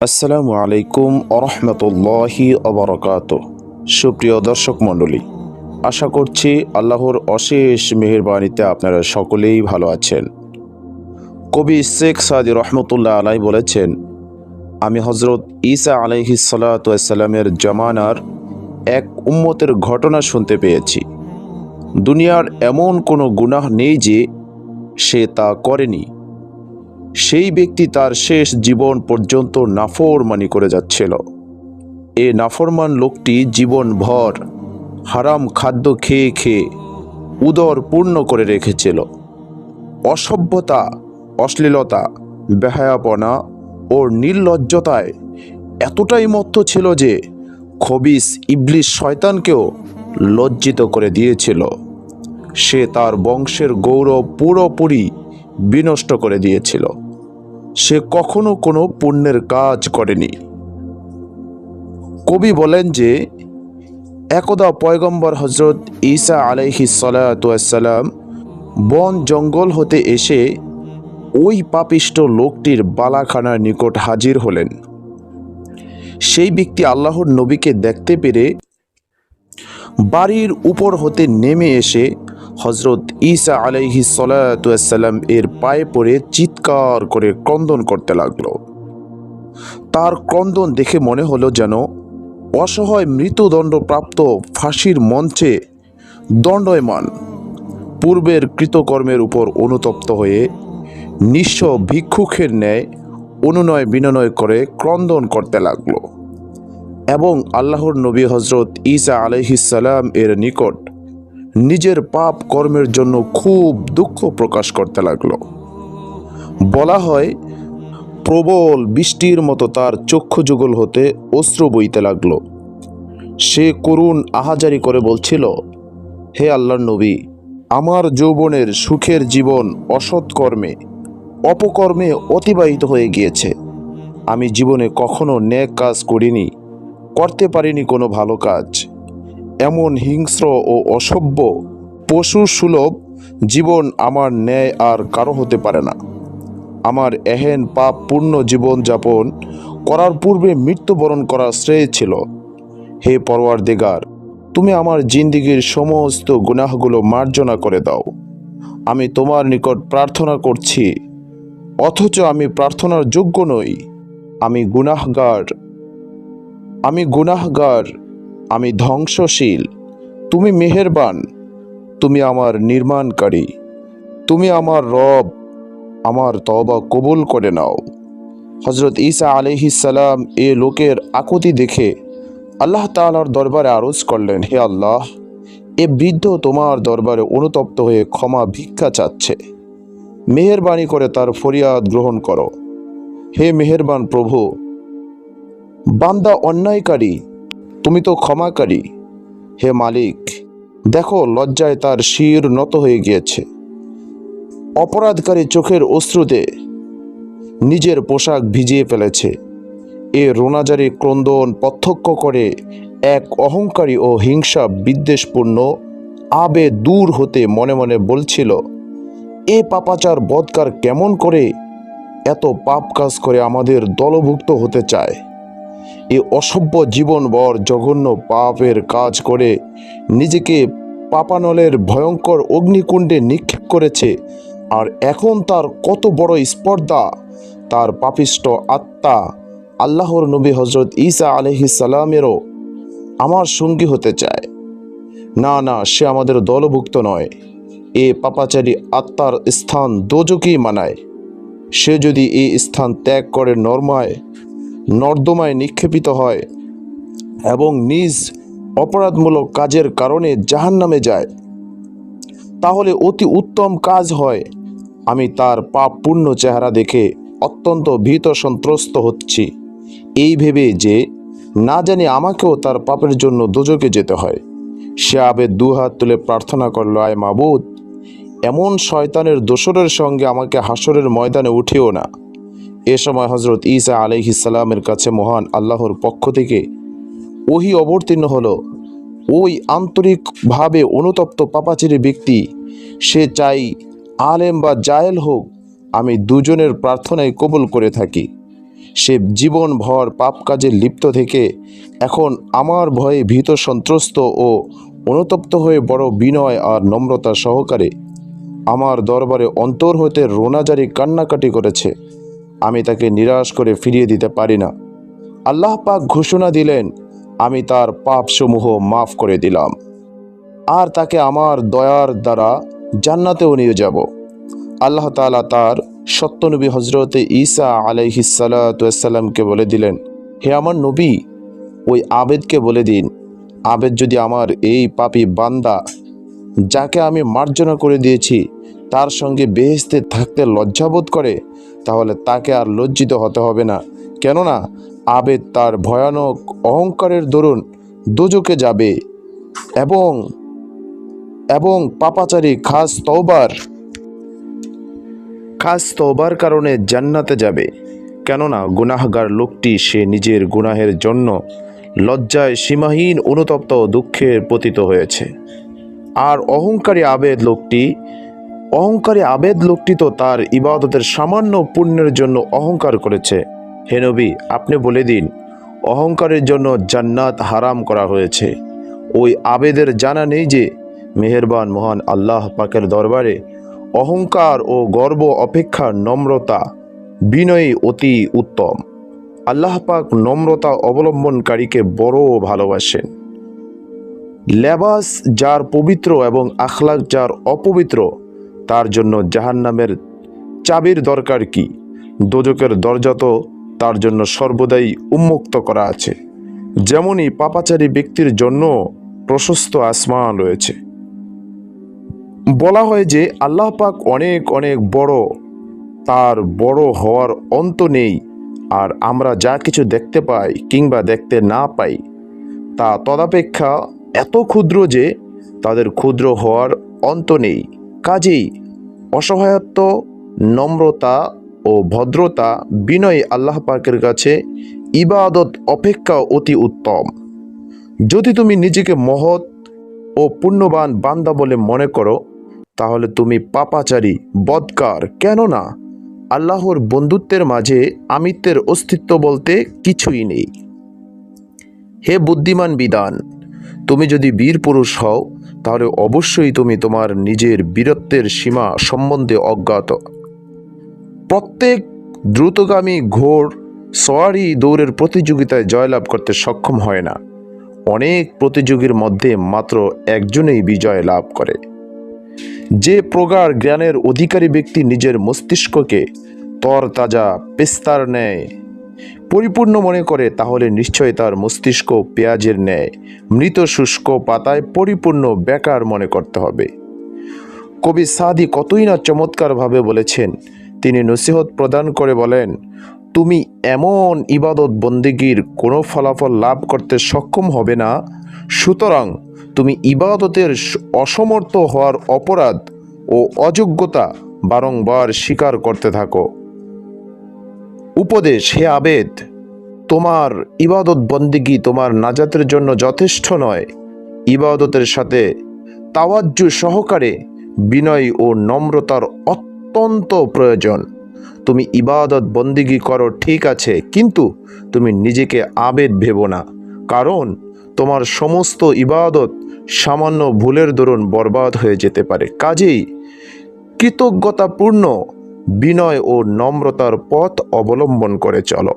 আসসালামু আলাইকুম আরহামতুল্লাহি অবরকাত সুপ্রিয় দর্শক মণ্ডলী, আশা করছি আল্লাহর অশেষ মেহেরবানিতে আপনারা সকলেই ভালো আছেন। কবি শেখ সাদি রহমতুল্লাহ আলাই বলেছেন, আমি হজরত ঈসা আলাইহি সালাতামের জামানার এক উম্মতের ঘটনা শুনতে পেয়েছি। দুনিয়ার এমন কোনো গুনাহ নেই যে সে তা করেনি। সেই ব্যক্তি তার শেষ জীবন পর্যন্ত নাফরমানি করে যাচ্ছিল। এ নাফরমান লোকটি জীবনভর হারাম খাদ্য খেয়ে খেয়ে উদর পূর্ণ করে রেখেছিল। অসভ্যতা, অশ্লীলতা, বেহায়াপনা ও নির্লজ্জতায় এতটাই মত্ত ছিল যে খবিস ইবলিস শয়তানকেও লজ্জিত করে দিয়েছিল। সে তার বংশের গৌরব পুরোপুরি বিনষ্ট করে দিয়েছিল। সে কখনো কোনো পুণ্যের কাজ করেনি। কবি বলেন যে, একদা পয়গম্বর হজরত ঈসা আলাইহি সালাম বন জঙ্গল হতে এসে ওই পাপিষ্ট লোকটির বালাখানার নিকট হাজির হলেন। সেই ব্যক্তি আল্লাহর নবীকে দেখতে পেরে বাড়ির উপর হতে নেমে এসে হজরত ঈসা আলাইহি সালাম এর পায়ে পড়ে চিৎকার করে ক্রন্দন করতে লাগল। তার ক্রন্দন দেখে মনে হলো যেন অসহায় মৃত্যুদণ্ডপ্রাপ্ত ফাঁসির মঞ্চে দণ্ডয়মান। পূর্বের কৃতকর্মের উপর অনুতপ্ত হয়ে নিঃস্ব ভিক্ষুকের ন্যায় অনুনয় বিনয় করে ক্রন্দন করতে লাগল এবং আল্লাহর নবী হজরত ঈসা আলহিসাল্লাম এর নিকট নিজের পাপ কর্মের জন্য খুব দুঃখ প্রকাশ করতে লাগল। বলা হয়, প্রবল বৃষ্টির মতো তার চক্ষু যুগল হতে অশ্রু বইতে লাগল। সে করুণ আহাজারি করে বলছিল, হে আল্লাহর নবী, আমার যৌবনের সুখের জীবন অসৎ কর্মে, অপকর্মে অতিবাহিত হয়ে গিয়েছে। আমি জীবনে কখনো ন্যাক কাজ করিনি, করতে পারিনি কোনো ভালো কাজ। এমন হিংস্র ও অসভ্য পশু সুলভ জীবন আমার ন্যায় আর কারও হতে পারে না। আমার এহেন পাপ পূর্ণ জীবন যাপন করার পূর্বে মৃত্যুবরণ করা শ্রেয় ছিল। হে পরওয়ার দেগার তুমি আমার জিন্দিগির সমস্ত গুনাহগুলো মার্জনা করে দাও। আমি তোমার নিকট প্রার্থনা করছি, অথচ আমি প্রার্থনার যোগ্য নই। আমি গুনাহগার আমি গুনাহগার। আমি ধ্বংসশীল। তুমি মেহেরবান। তুমি আমার নির্মাণকারী। তুমি আমার রব। আমার তবা কবুল করে নাও। হজরত ঈসা সালাম এ লোকের আকুতি দেখে আল্লাহ তাআলার দরবারে আরজ করলেন, হে আল্লাহ, এ বৃদ্ধ তোমার দরবারে অনুতপ্ত হয়ে ক্ষমা ভিক্ষা চাচ্ছে। মেহেরবানি করে তার ফরিয়াদ গ্রহণ করো। হে মেহেরবান প্রভু, বান্দা অন্যায়কারী তুমি তো ক্ষমাকারী। হে মালিক, দেখো লজ্জায় তার শির নত হয়ে গিয়েছে। অপরাধকারী চোখের অশ্রুতে নিজের পোশাক ভিজিয়ে ফেলেছে। এ রোনাজারি ক্রন্দন প্রত্যক্ষ করে এক অহংকারী ও হিংসা বিদ্বেষপূর্ণ আবে দূর হতে মনে মনে বলছিল, এ পাপাচার বদকার কেমন করে এত পাপ কাজ করে আমাদের দলভুক্ত হতে চায়? এ অসভ্য জীবনভর জঘন্য পাপের কাজ করে নিজেকে পাপানলের ভয়ঙ্কর অগ্নিকুণ্ডে নিক্ষেপ করেছে। আর এখন তার কত বড় স্পর্ধা, তার পাপিষ্ট আত্মা, আল্লাহর নবী হজরত ঈসা সালামেরও আমার সঙ্গী হতে চায়। না না, সে আমাদের দলভুক্ত নয়। এ পাপাচারী আত্মার স্থান দোজকেই মানায়। সে যদি এই স্থান ত্যাগ করে নর্মায় নর্দমায় নিক্ষেপিত হয় এবং নিজ অপরাধমূলক কাজের কারণে জাহান্নামে যায়। তাহলে অতি উত্তম কাজ হয়। আমি তার পাপ পূর্ণ চেহারা দেখে অত্যন্ত ভীত সন্ত্রস্ত হচ্ছি। এই ভেবে যে না জানি আমাকেও তার পাপের জন্য দুজকে যেতে হয়। সে আবে দুহাত তুলে প্রার্থনা করল, আয় মাবুদ, এমন শয়তানের দোসরের সঙ্গে আমাকে হাসরের ময়দানে উঠেও না। এ সময় হজরত ঈসা আলাইহিসাল্লামের কাছে মহান আল্লাহর পক্ষ থেকে ওহি অবতীর্ণ হলো। ওই আন্তরিকভাবে অনুতপ্ত পাপাচিরি ব্যক্তি, সে চাই আলেম বা জায়েল হোক, আমি দুজনের প্রার্থনায় কবুল করে থাকি। সে জীবনভর পাপ কাজে লিপ্ত থেকে এখন আমার ভয়ে ভীত, সন্ত্রস্ত ও অনুতপ্ত হয়ে বড় বিনয় আর নম্রতা সহকারে আমার দরবারে অন্তর হতে রোনাজারি কান্নাকাটি করেছে। আমি তাকে নিরাশ করে ফিরিয়ে দিতে পারি না। আল্লাহ পাক ঘোষণা দিলেন, আমি তার পাপসমূহ মাফ করে দিলাম। আর তাকে আমার দয়ার দ্বারা জান্নাতেও নিয়ে যাব। আল্লাহ তাআলা তার সত্যনবী হজরতে ঈসা আলাইহিসাল্লাতামকে বলে দিলেন, হে আমার নবী, ওই আবেদকে বলে দিন। আবেদ যদি আমার এই পাপী বান্দা, যাকে আমি মার্জনা করে দিয়েছি, তার সঙ্গে বেহেস্তে থাকতে লজ্জাবোধ করে তাহলে তাকে আর লজ্জিত হতে হবে না। কেননা আবেদ তার ভয়ানক অহংকারের দরুন দুজকে যাবে এবং এবং পাপাচারী খাস তওবার খাস তওবার কারণে জান্নাতে যাবে। কেননা গুনাহগার লোকটি সে নিজের গুনাহের জন্য লজ্জায় সীমাহীন অনুতপ্ত দুঃখের পতিত হয়েছে। আর অহংকারী আবেদ লোকটি অহংকারী আবেদ লোকটি তো তার ইবাদতের সামান্য পুণ্যের জন্য অহংকার করেছে। হে নবী, আপনি বলে দিন, অহংকারের জন্য জান্নাত হারাম করা হয়েছে। ওই আবেদের জানা নেই যে মেহেরবান মহান আল্লাহ পাকের দরবারে অহংকার ও গর্ব, অপেক্ষা নম্রতা বিনয়ী অতি উত্তম। আল্লাহ পাক নম্রতা অবলম্বনকারীকে বড় ভালোবাসেন। লেবাস যার পবিত্র এবং আখলাক যার অপবিত্র তার জন্য জাহান্নামের চাবির দরকার কি? দোজকের দরজা তো তার জন্য সর্বদাই উন্মুক্ত করা আছে। যেমনই পাপাচারী ব্যক্তির জন্য প্রশস্ত আসমান রয়েছে। বলা হয় যে আল্লাহ পাক অনেক অনেক বড়। তার বড় হওয়ার অন্ত নেই। আর আমরা যা কিছু দেখতে পাই কিংবা দেখতে না পাই, তা তদাপেক্ষা এত ক্ষুদ্র যে তাদের ক্ষুদ্র হওয়ার অন্ত নেই। কাজেই অসহায়ত্ব, নম্রতা ও ভদ্রতা বিনয় আল্লাহ পাকের কাছে ইবাদত অপেক্ষা অতি উত্তম। যদি তুমি নিজেকে মহৎ ও পুণ্যবান বান্দা বলে মনে করো, তাহলে তুমি পাপাচারী, বদকার, কেননা আল্লাহর বন্ধুত্বের মাঝে আমিত্বের অস্তিত্ব বলতে কিছুই নেই। হে বুদ্ধিমান বিধান, তুমি যদি বীর পুরুষ হও তাহলে অবশ্যই তুমি তোমার নিজের বীরত্বের সীমা সম্বন্ধে অজ্ঞাত। প্রত্যেক দ্রুতগামী ঘোর সোয়ারি দৌড়ের প্রতিযোগিতায় জয়লাভ করতে সক্ষম হয় না। অনেক প্রতিযোগীর মধ্যে মাত্র একজনেই বিজয় লাভ করে। যে প্রগাঢ় জ্ঞানের অধিকারী ব্যক্তি নিজের মস্তিষ্ককে তরতাজা পেস্তার ন্যায় পরিপূর্ণ মনে করে, তাহলে নিশ্চয় তার মস্তিষ্ক পেঁয়াজের ন্যায়। মৃত শুষ্ক পাতায় পরিপূর্ণ বেকার মনে করতে হবে। কবি সাদি কতই না চমৎকারভাবে বলেছেন, তিনি নসিহত প্রদান করে বলেন, তুমি এমন ইবাদত বন্দিগির কোনো ফলাফল লাভ করতে সক্ষম হবে না, সুতরাং তুমি ইবাদতের অসমর্থ হওয়ার অপরাধ ও অযোগ্যতা বারংবার স্বীকার করতে থাকো। উপদেশ, হে আবেদ, তোমার ইবাদত বন্দিগি তোমার নাজাতের জন্য যথেষ্ট নয়। ইবাদতের সাথে তাওয়াজ্জু সহকারে বিনয় ও নম্রতার অত্যন্ত প্রয়োজন। তুমি ইবাদত বন্দিগি করো, ঠিক আছে, কিন্তু তুমি নিজেকে আবেদ ভেবো না, কারণ তোমার সমস্ত ইবাদত সামান্য ভুলের দরুন বরবাদ হয়ে যেতে পারে। কাজেই কৃতজ্ঞতাপূর্ণ বিনয় ও নম্রতার পথ অবলম্বন করে চলো।